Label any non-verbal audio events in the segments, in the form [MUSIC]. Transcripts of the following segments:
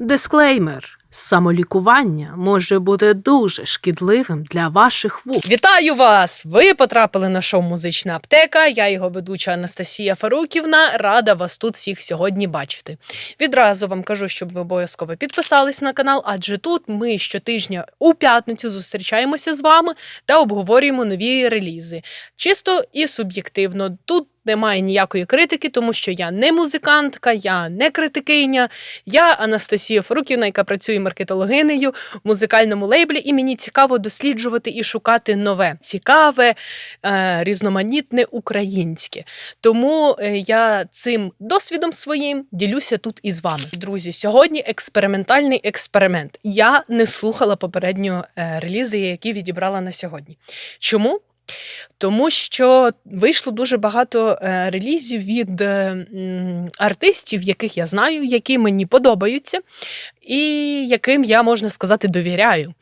Дисклеймер. Самолікування може бути дуже шкідливим для ваших вух. Вітаю вас! Ви потрапили на шоу Музична аптека. Я його ведуча Анастасія Фаруківна. Рада вас тут всіх сьогодні бачити. Відразу вам кажу, щоб ви обов'язково підписались на канал, адже тут ми щотижня у п'ятницю зустрічаємося з вами та обговорюємо нові релізи. Чисто і суб'єктивно. Тут немає ніякої критики, тому що я не музикантка, я не критикиня. Я Анастасія Фаруківна, яка працює маркетологинею в музикальному лейблі, і мені цікаво досліджувати і шукати нове, цікаве, е, різноманітне українське. Тому е, я цим досвідом своїм ділюся тут із вами. Друзі, сьогодні експериментальний експеримент. Я не слухала попередньо е, релізи, які відібрала на сьогодні. Чому? Тому що вийшло дуже багато е, релізів від артистів, яких я знаю, які мені подобаються, і яким я, можна сказати, довіряю.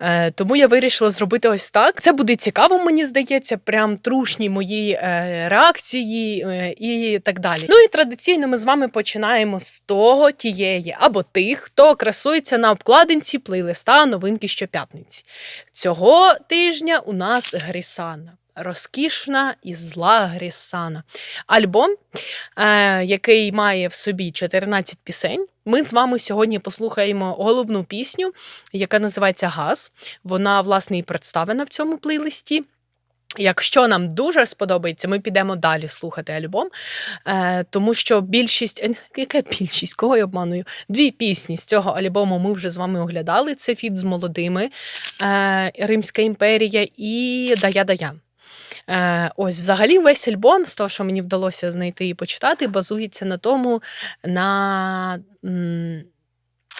Е, тому я вирішила зробити ось так. Це буде цікаво, мені здається, прям трушні мої е, реакції е, і так далі. Ну і традиційно ми з вами починаємо з того тієї або тих, хто красується на обкладинці плейлиста новинки щоп'ятниці. Цього тижня у нас Грісана. Розкішна і зла Грісана. Альбом, е, який має в собі 14 пісень. Ми з вами сьогодні послухаємо головну пісню, яка називається Газ. Вона, власне, і представлена в цьому плейлисті. Якщо нам дуже сподобається, ми підемо далі слухати альбом, е, тому що більшість, е, яка більшість, кого я обманую? Дві пісні з цього альбому ми вже з вами оглядали. Це фіт з молодими е, Римська імперія і Дая Дая. Е, ось, взагалі, весь альбом, з того, що мені вдалося знайти і почитати, базується на тому, на,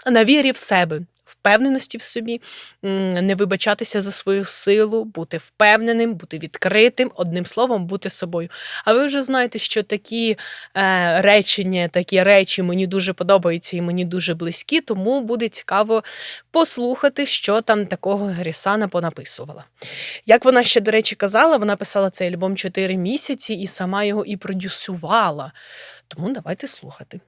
на вірі в себе. Впевненості в собі, не вибачатися за свою силу, бути впевненим, бути відкритим, одним словом, бути собою. А ви вже знаєте, що такі е, речення, такі речі мені дуже подобаються і мені дуже близькі, тому буде цікаво послухати, що там такого Грісана понаписувала. Як вона ще, до речі, казала, вона писала цей альбом 4 місяці і сама його і продюсувала. Тому давайте слухати.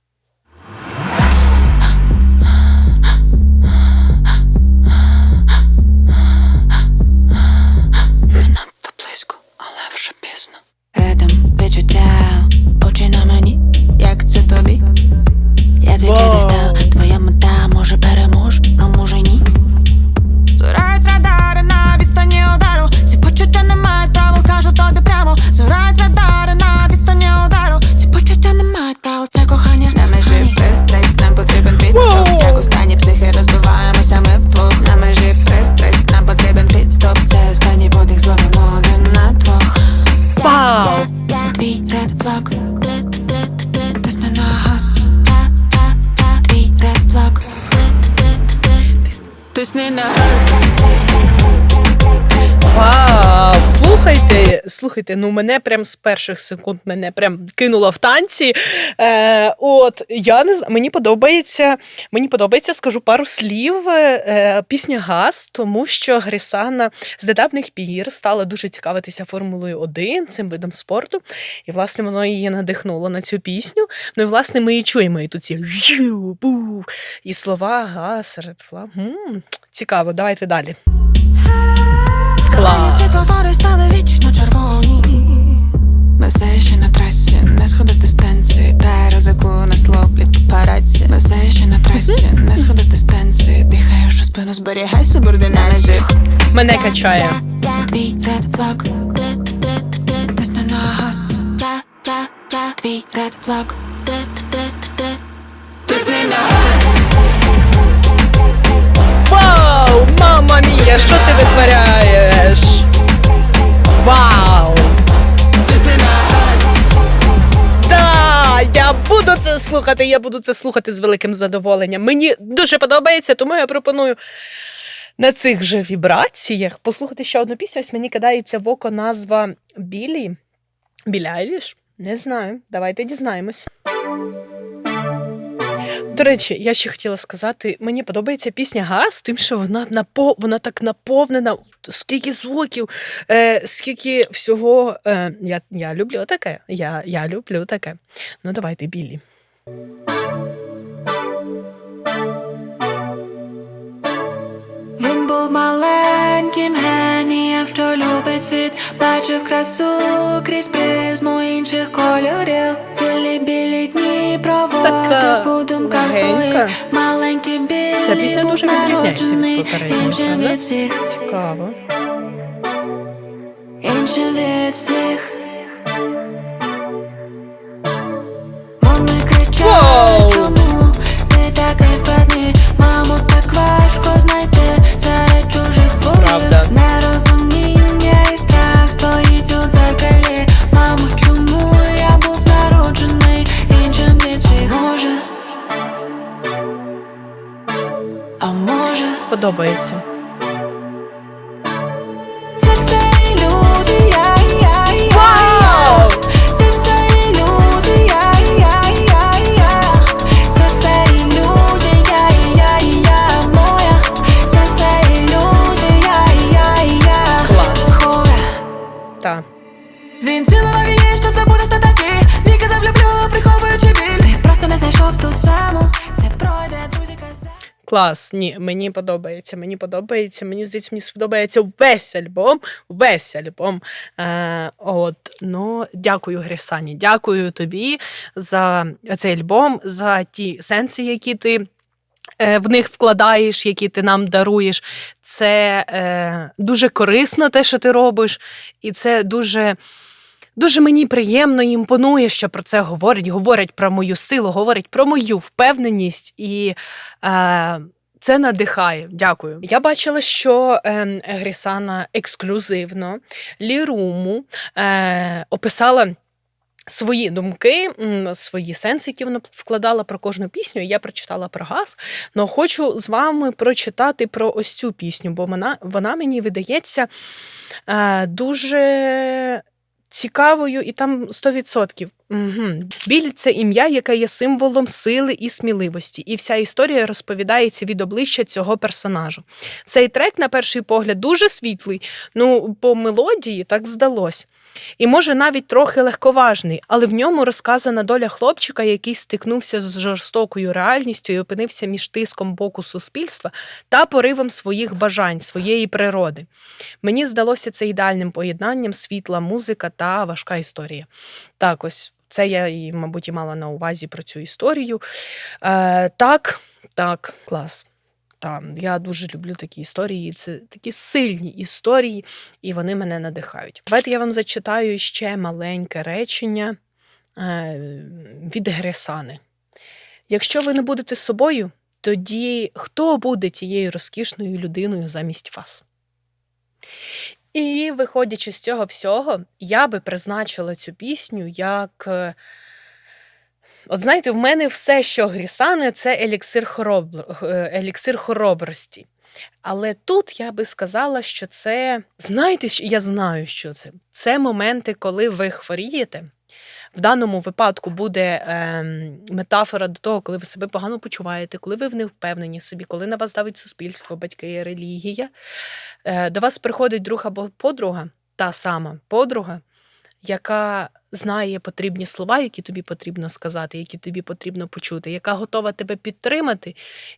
Слухайте, ну мене прям з перших секунд мене прям кинуло в танці. Е, от я не мені подобається, мені подобається, скажу пару слів. Е, пісня Газ, тому що Грісана з недавніх пір стала дуже цікавитися Формулою 1, цим видом спорту. І, власне, воно її надихнуло на цю пісню. Ну і власне ми і чуємо і тут ці і слова газ, ред флаг. Цікаво, давайте далі. Клас. світлофори стали вічно червоні. Ми все ще на трасі Не сходи з дистанції. Дай ризику на слоплі папараці. Ми все ще на трасі Не сходи з дистанції. Дихаєш у спину, зберігай субординацію. Мене качає. Твій ред флаг Тисни на газ Твій ред флаг Тисни на газ Мама мія, що ти витворяєш? Вау! Да, я буду це слухати, я буду це слухати з великим задоволенням. Мені дуже подобається, тому я пропоную на цих же вібраціях послухати ще одну пісню. Ось мені кидається в око назва Білі. Білі Айліш? Не знаю. Давайте дізнаємось. До речі, я ще хотіла сказати, мені подобається пісня Газ, тим, що вона напо... вона так наповнена, скільки звуків, е, скільки всього. Е, я, я люблю таке. Я, я люблю таке. Ну, давайте, білі. Був маленьким генієм, що любить світ, бачив красу крізь призму інших кольорів. Цілі білі дні проводив у думках своїх. Маленький білий був народжений іншим від всіх, Цікаво. іншим від всіх. Вони кричать, чому ти такий Подобається. Клас, ні, мені подобається. Мені подобається. Мені здається, мені сподобається весь альбом. Весь альбом. Е, от, ну, дякую, Грісані. Дякую тобі за цей альбом, за ті сенси, які ти. е, В них вкладаєш, які ти нам даруєш. Це е, дуже корисно, те, що ти робиш, і це дуже, дуже мені приємно і імпонує, що про це говорять. Говорять про мою силу, говорять про мою впевненість і е, це надихає. Дякую. Я бачила, що е, Грісана ексклюзивно Ліруму е, описала. Свої думки, свої сенси, які вона вкладала про кожну пісню. Я прочитала про газ. але хочу з вами прочитати про ось цю пісню, бо вона, вона мені видається е, дуже цікавою і там 100%. Угу. Біль це ім'я, яке є символом сили і сміливості, і вся історія розповідається від обличчя цього персонажу. Цей трек, на перший погляд, дуже світлий, ну по мелодії так здалось. І може навіть трохи легковажний, але в ньому розказана доля хлопчика, який стикнувся з жорстокою реальністю і опинився між тиском боку суспільства та поривом своїх бажань, своєї природи. Мені здалося це ідеальним поєднанням світла, музика та важка історія. Так, ось це я мабуть, і мала на увазі про цю історію. Е, так, так, клас. Та, я дуже люблю такі історії. Це такі сильні історії, і вони мене надихають. Давайте я вам зачитаю ще маленьке речення е, від Гресани. Якщо ви не будете собою, тоді хто буде тією розкішною людиною замість вас? І виходячи з цього всього, я би призначила цю пісню як. Е, От знаєте, в мене все, що грісане, це еліксир, хоробр... е, еліксир хоробрості. Але тут я би сказала, що це. Знаєте, я знаю, що це. Це моменти, коли ви хворієте. В даному випадку буде ем, метафора до того, коли ви себе погано почуваєте, коли ви в невпевнені собі, коли на вас давить суспільство, батьки, релігія. Е, до вас приходить друг або подруга, та сама подруга, яка знає потрібні слова, які тобі потрібно сказати, які тобі потрібно почути, яка готова тебе підтримати,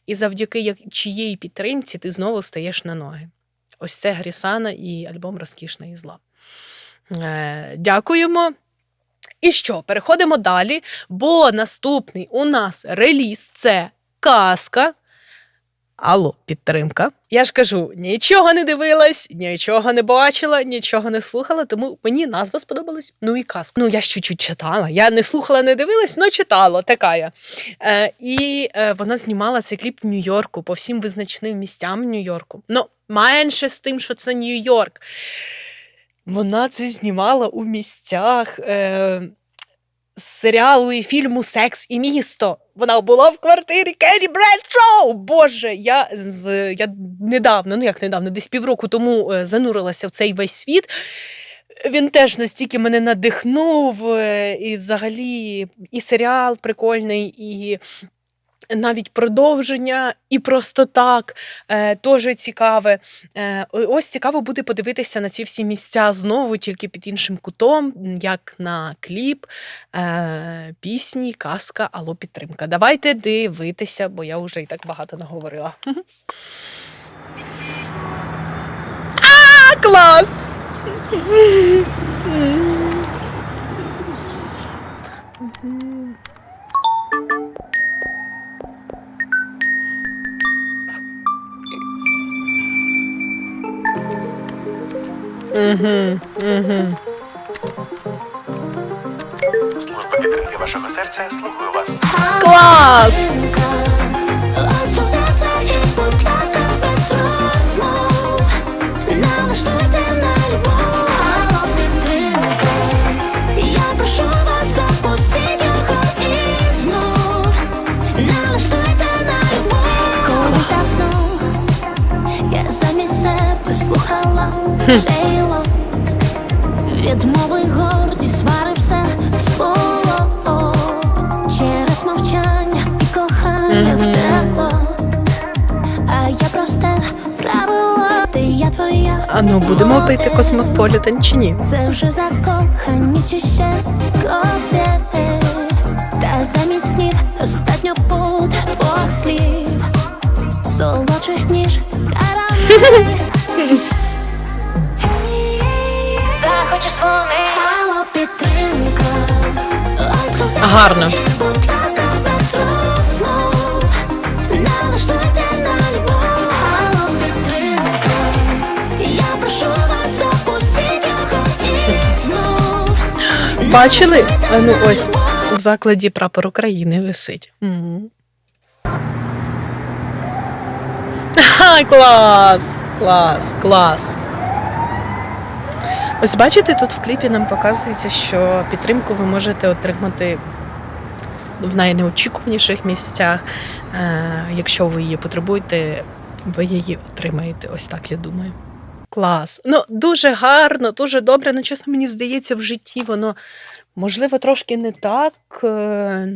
і завдяки як- чиїй підтримці ти знову стаєш на ноги. Ось це Грісана і альбом Розкішна і зла. Е, дякуємо. І що, переходимо далі, бо наступний у нас реліз це казка. Алло, підтримка. Я ж кажу, нічого не дивилась, нічого не бачила, нічого не слухала, тому мені назва сподобалась. Ну і казка. Ну, я ж чуть-чуть читала. Я не слухала, не дивилась, але читала, така я. Е, і е, вона знімала цей кліп в Нью-Йорку по всім визначним місцям Нью-Йорку. Ну, менше з тим, що це Нью-Йорк. Вона це знімала у місцях. Е, з серіалу і фільму Секс і місто. Вона була в квартирі Кері Бредшоу. Боже, я з я недавно, ну як недавно, десь півроку тому е, занурилася в цей весь світ. Він теж настільки мене надихнув, е, і взагалі і серіал прикольний, і навіть продовження, і просто так е, теж цікаве. Е, ось цікаво буде подивитися на ці всі місця знову, тільки під іншим кутом, як на кліп, е, пісні, казка, алло, підтримка. Давайте дивитися, бо я вже і так багато наговорила. А, Клас! Угу, угу. Служба підтримки вашого серця слухаю вас. Клас! Ласка серця кохання втекло. А я просте правило, ти я твоя. А ну будемо пити космополітен чи ні? Це вже закоханість чи ще коктейль Та замість снів достатньо буде двох слів Солодших ніж карамель Захочеш дзвони Алло, підтримка Гарно. Будь ласка, Бачили? А ну ось в закладі прапор України висить. Ха, клас! Клас, клас. Ось бачите, тут в кліпі нам показується, що підтримку ви можете отримати в найнеочікуваніших місцях. Е, якщо ви її потребуєте, ви її отримаєте. Ось так я думаю. Клас. Ну, дуже гарно, дуже добре. Ну, чесно, мені здається, в житті воно можливо трошки не так. е,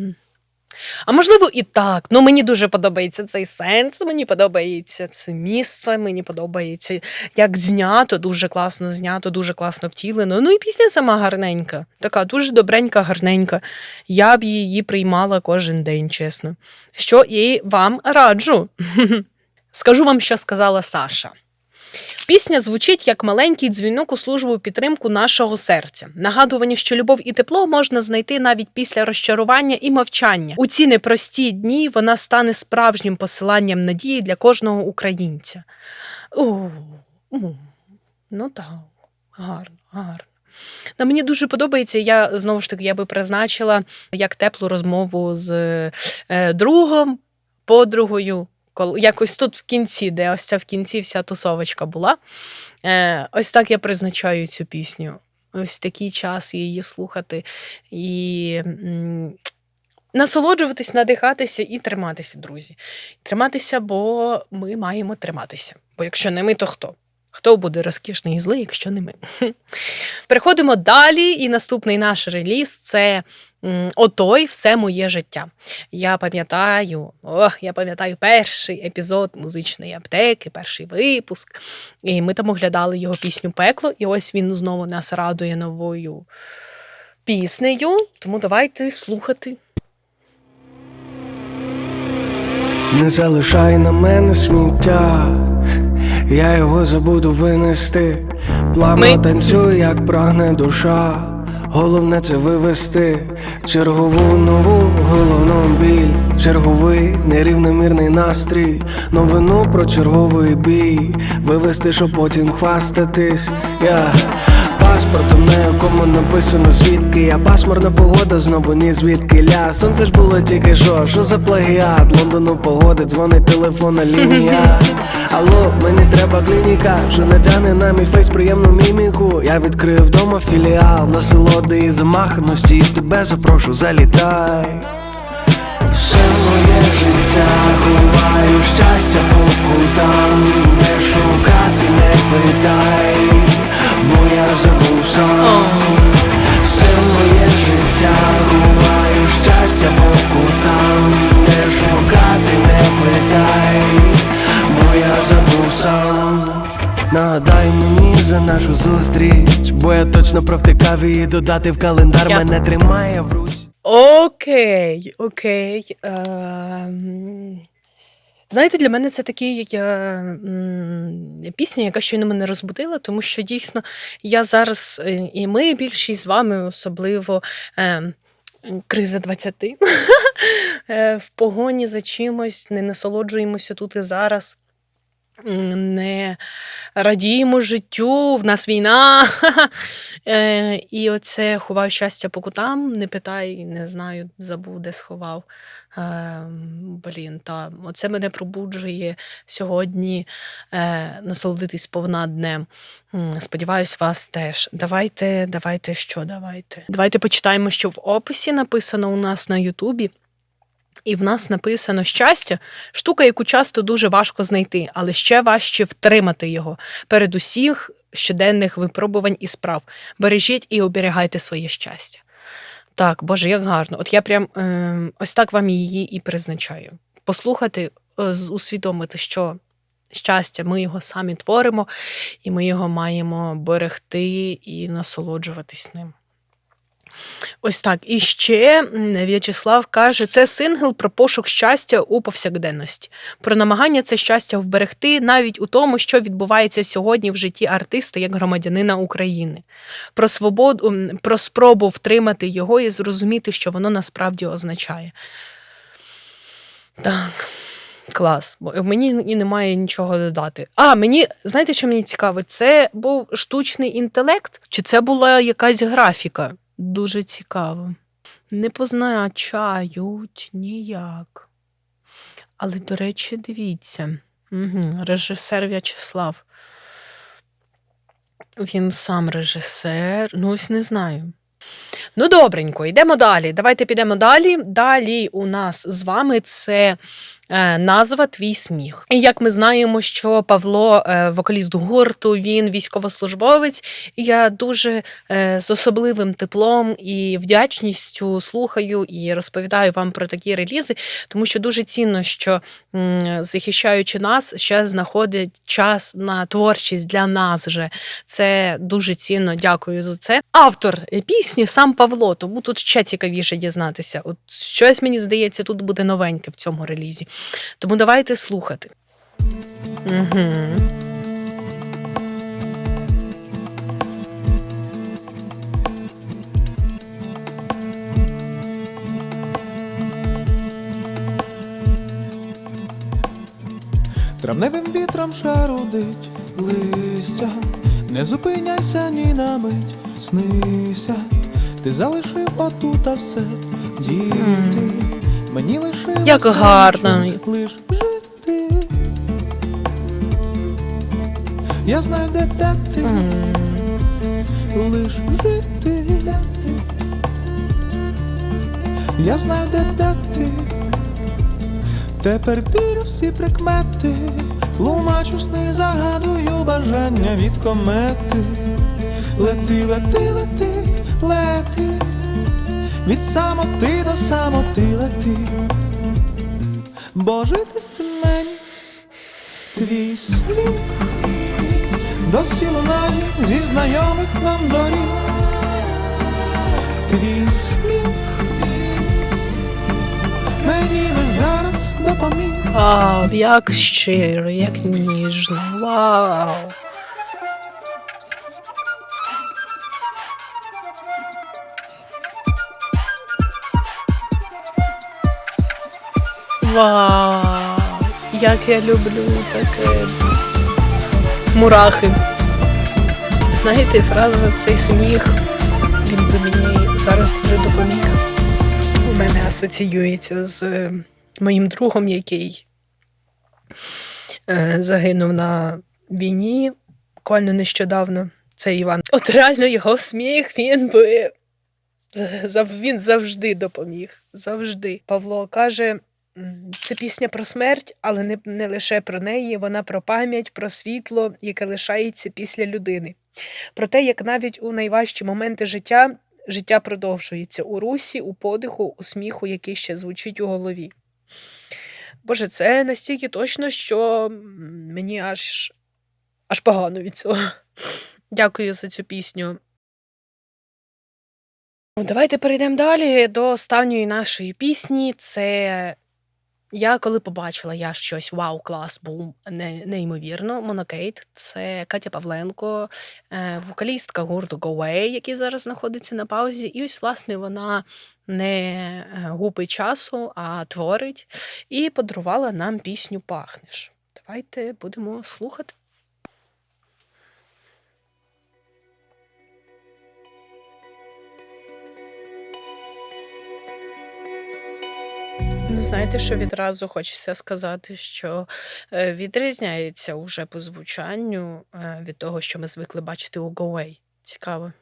А можливо, і так. Ну, мені дуже подобається цей сенс, мені подобається це місце, мені подобається, як знято, дуже класно знято, дуже класно втілено. Ну і пісня сама гарненька, така дуже добренька, гарненька. Я б її приймала кожен день, чесно. Що і вам раджу. [LAUGHS] Скажу вам, що сказала Саша. Пісня звучить як маленький дзвінок у службу підтримку нашого серця. Нагадування, що любов і тепло можна знайти навіть після розчарування і мовчання. У ці непрості дні вона стане справжнім посиланням надії для кожного українця. О, ну так, гарно, гарно. Ну, мені дуже подобається. Я знову ж таки я би призначила як теплу розмову з е, другом, подругою. Коли якось тут в кінці, де ось ця в кінці вся тусовочка була. Е, ось так я призначаю цю пісню. Ось такий час її слухати і м, насолоджуватись, надихатися і триматися, друзі. Триматися, бо ми маємо триматися. Бо якщо не ми, то хто? Хто буде розкішний і злий, якщо не ми? [LAUGHS] Переходимо далі, і наступний наш реліз це Отой все моє життя. Я пам'ятаю, ох, я пам'ятаю перший епізод музичної аптеки, перший випуск. І ми там оглядали його пісню Пекло, і ось він знову нас радує новою піснею. Тому давайте слухати. Не залишай на мене сміття, я його забуду винести. Плавно Ми- танцюю, як прагне душа. Головне це вивести чергову нову головну біль, черговий нерівномірний настрій, новину про черговий бій, вивести, щоб потім хвастатись. Я паспортом, на якому написано звідки я пасмурна погода, знову ні звідки ля. Сонце ж було тільки жо, що за плагіат? Лондону погоди, дзвонить телефонна лінія. Алло, мені треба клініка, що натягне на мій фейс приємну міміку. Я відкрив вдома філіал, насолоди і замаханості, і тебе запрошу, залітай. Все моє життя ховаю щастя по кутам Не шукати, не питай, сам Все моє життя ховаю щастя по кутам Не шукати, не питай, бо я забув сам Нагадай мені за нашу зустріч, бо я точно провтикав її додати в календар Я- Мене тримає в русь Окей, окей. Ем... Знаєте, для мене це такий я, м, пісня, яка щойно мене розбудила, тому що дійсно я зараз, е, і ми більшість з вами, особливо е, криза 20, [LAUGHS] е, в погоні за чимось, не насолоджуємося тут і зараз. м, Не радіємо життю, в нас війна. [LAUGHS] Е, І оце ховаю щастя по кутам, не питай, не знаю, забув, де сховав. Е, Блін, та оце мене пробуджує сьогодні е, насолодитись повна днем. Сподіваюсь, вас теж. Давайте, давайте що, давайте. Давайте почитаємо, що в описі написано у нас на Ютубі. І в нас написано щастя штука, яку часто дуже важко знайти, але ще важче втримати його перед усіх щоденних випробувань і справ. Бережіть і оберігайте своє щастя. Так, Боже, як гарно. От я прям е, ось так вам її і призначаю. Послухати, е, усвідомити, що щастя, ми його самі творимо, і ми його маємо берегти і насолоджуватись ним. Ось так. І ще В'ячеслав каже: це сингл про пошук щастя у повсякденності, про намагання це щастя вберегти навіть у тому, що відбувається сьогодні в житті артиста як громадянина України, про свободу, про спробу втримати його і зрозуміти, що воно насправді означає. Так. Клас, бо мені і немає нічого додати. А, мені, знаєте, що мені цікаво? Це був штучний інтелект, чи це була якась графіка? Дуже цікаво. Не позначають ніяк. Але, до речі, дивіться. Угу, режисер В'ячеслав. Він сам режисер. Ну, ось не знаю. Ну, добренько, йдемо далі. Давайте підемо далі. Далі у нас з вами це е, назва Твій сміх. І як ми знаємо, що Павло, е, вокаліст гурту, він військовослужбовець, і я дуже е, з особливим теплом і вдячністю слухаю і розповідаю вам про такі релізи, тому що дуже цінно, що захищаючи нас, ще знаходять час на творчість для нас же. Це дуже цінно. Дякую за це. Автор пісні сам Павло, тому тут ще цікавіше дізнатися. От щось мені здається, тут буде новеньке в цьому релізі. Тому давайте слухати. Угу. Травневим вітром шарудить листя, не зупиняйся ні на мить, снися, ти залишив отута все, діти, мені лишилося Як гарно. лиш жити. Я знаю, де, де ти, лиш жити. Я знаю, де, де ти. Тепер вірю всі прикмети, тлумачу сни, загадую бажання від комети. Лети, лети, лети, лети, від самоти до самоти лети. Бо жити з твій сміх досі лунає зі знайомих нам доріг. Твій сміх мені не зараз допоміг. Вау, як щиро, як ніжно. Вау. Вау, як я люблю таке. Мурахи. Знаєте, фраза цей сміх, він би мені зараз дуже допоміг. У мене асоціюється з е, моїм другом, який е, загинув на війні буквально нещодавно. Це Іван. От реально його сміх, він би він завжди допоміг. Завжди. Павло каже. Це пісня про смерть, але не, не лише про неї, вона про пам'ять, про світло, яке лишається після людини. Про те, як навіть у найважчі моменти життя життя продовжується у русі, у подиху, у сміху, який ще звучить у голові. Боже, це настільки точно, що мені аж, аж погано від цього. Дякую за цю пісню. Ну, Давайте перейдемо далі до останньої нашої пісні. Це Я коли побачила я щось вау, клас, бум, не, неймовірно. Монокейт це Катя Павленко, е, вокалістка гурту Go Away, який зараз знаходиться на паузі. І ось, власне, вона не е, губить часу, а творить, і подарувала нам пісню Пахнеш. Давайте будемо слухати. Ну, знаєте, що відразу хочеться сказати, що е, відрізняється уже по звучанню е, від того, що ми звикли бачити у Go Away. Цікаво.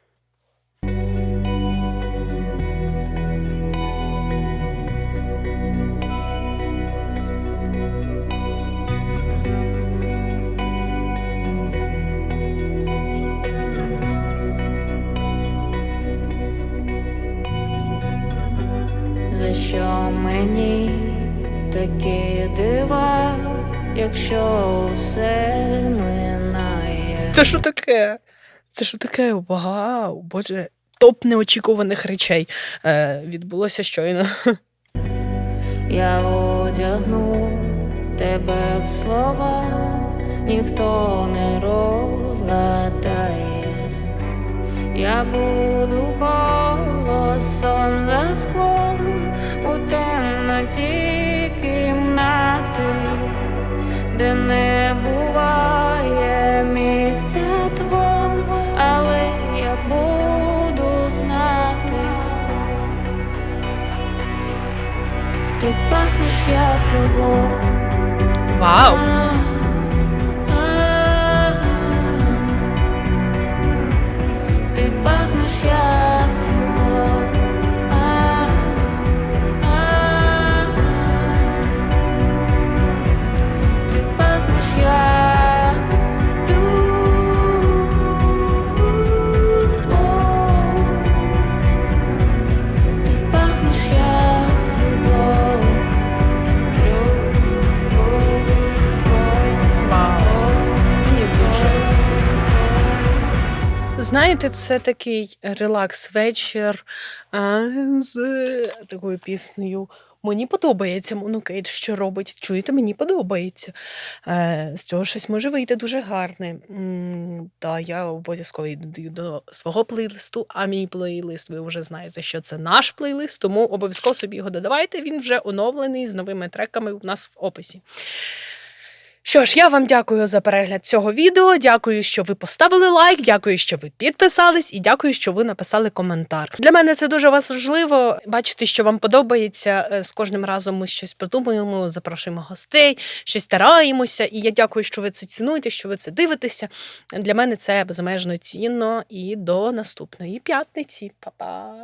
Якщо усе минає? Це що таке? Це що таке? Вау, боже, топ неочікуваних речей е, відбулося щойно. [LAUGHS] Я одягну тебе в слова, ніхто не розгадає. Я буду голосом за склом у темноті кімнати, де не буває місця двом, але я буду знати. Ти пахнеш як любов. Вау! Ти пахнеш Знаєте, це такий релакс-вечір з такою піснею. Мені подобається Монокейт, що робить. Чуєте, мені подобається. Е, з цього щось може вийти дуже гарне. Та я обов'язково додаю до свого плейлисту, а мій плейлист, ви вже знаєте, що це наш плейлист, тому обов'язково собі його додавайте. Він вже оновлений з новими треками у нас в описі. Що ж, я вам дякую за перегляд цього відео. Дякую, що ви поставили лайк, дякую, що ви підписались, і дякую, що ви написали коментар. Для мене це дуже важливо. Бачити, що вам подобається. Е, З кожним разом ми щось придумуємо, запрошуємо гостей, щось стараємося. І я дякую, що ви це цінуєте, що ви це дивитеся. Для мене це безмежно цінно. І до наступної п'ятниці. Па-па!